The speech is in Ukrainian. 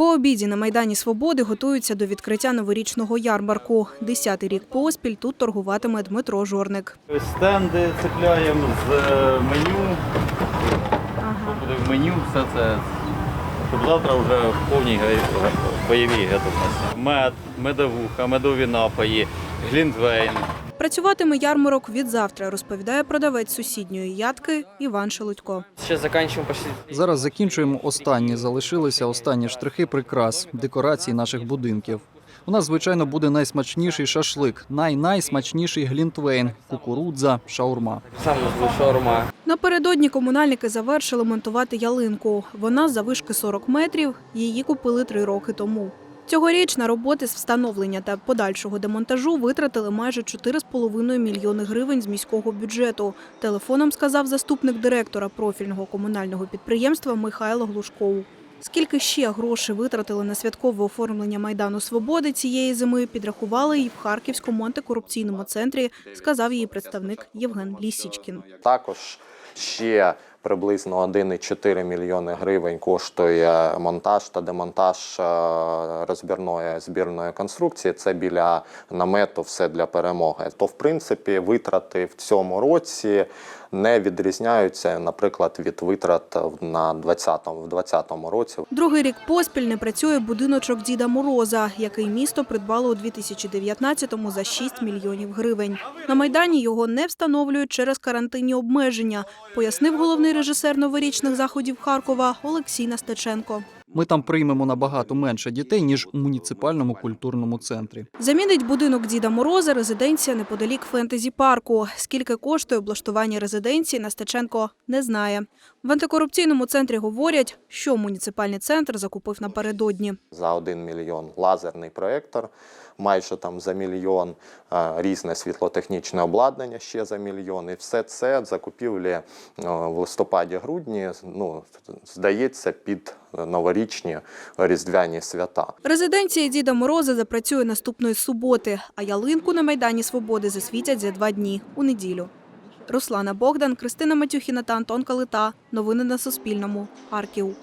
По обіді на Майдані Свободи готуються до відкриття новорічного ярмарку. Десятий рік поспіль тут торгуватиме Дмитро Жорник. Стенди цепляємо з е, меню. Буде в меню, все це. Щоб завтра вже в повній бойовій готовності. Мед, медовуха, медові напої, глінтвейн. Працюватиме ярмарок від завтра, розповідає продавець сусідньої ядки Іван Шелудько. Сейчас заканчиваем почти. Зараз закінчуємо останні. Залишилися останні штрихи прикрас, декорацій наших будинків. У нас, звичайно, буде найсмачніший шашлик, най-найсмачніший глінтвейн, кукурудза, шаурма. Шаурма. Напередодні комунальники завершили монтувати ялинку. Вона завишки 40 метрів. Її купили три роки тому. Цьогоріч на роботи з встановлення та подальшого демонтажу витратили майже 4,5 мільйони гривень з міського бюджету. Телефоном сказав заступник директора профільного комунального підприємства Михайло Глушков. Скільки ще грошей витратили на святкове оформлення Майдану Свободи цієї зими, підрахували і в Харківському антикорупційному центрі, сказав її представник Євген Лісічкін. Також ще приблизно 1,4 мільйони гривень коштує монтаж та демонтаж е, розбірної збірної конструкції. Це біля намету все для перемоги. То, в принципі, витрати в цьому році не відрізняються, наприклад, від витрат на 20-му, в 2020 році. Другий рік поспіль не працює будиночок Діда Мороза, який місто придбало у 2019-му за 6 мільйонів гривень. На Майдані його не встановлюють через карантинні обмеження, пояснив головний режисер новорічних заходів Харкова Олексій Настеченко. Ми там приймемо набагато менше дітей ніж у муніципальному культурному центрі. Замінить будинок Діда Мороза резиденція неподалік фентезі-парку. Скільки коштує облаштування резиденції, Настеченко не знає. В антикорупційному центрі говорять, що муніципальний центр закупив напередодні. За 1 мільйон лазерний проєктор, майже там за мільйон е, різне світлотехнічне обладнання ще за мільйон. І все це закупівлі е, в листопаді-грудні, ну, здається, під новорічні різдвяні свята. Резиденція Діда Мороза запрацює наступної суботи, а ялинку на Майдані Свободи засвітять за два дні у неділю. Руслана Богдан, Кристина Матюхіна та Антон Калита. Новини на Суспільному. Харків.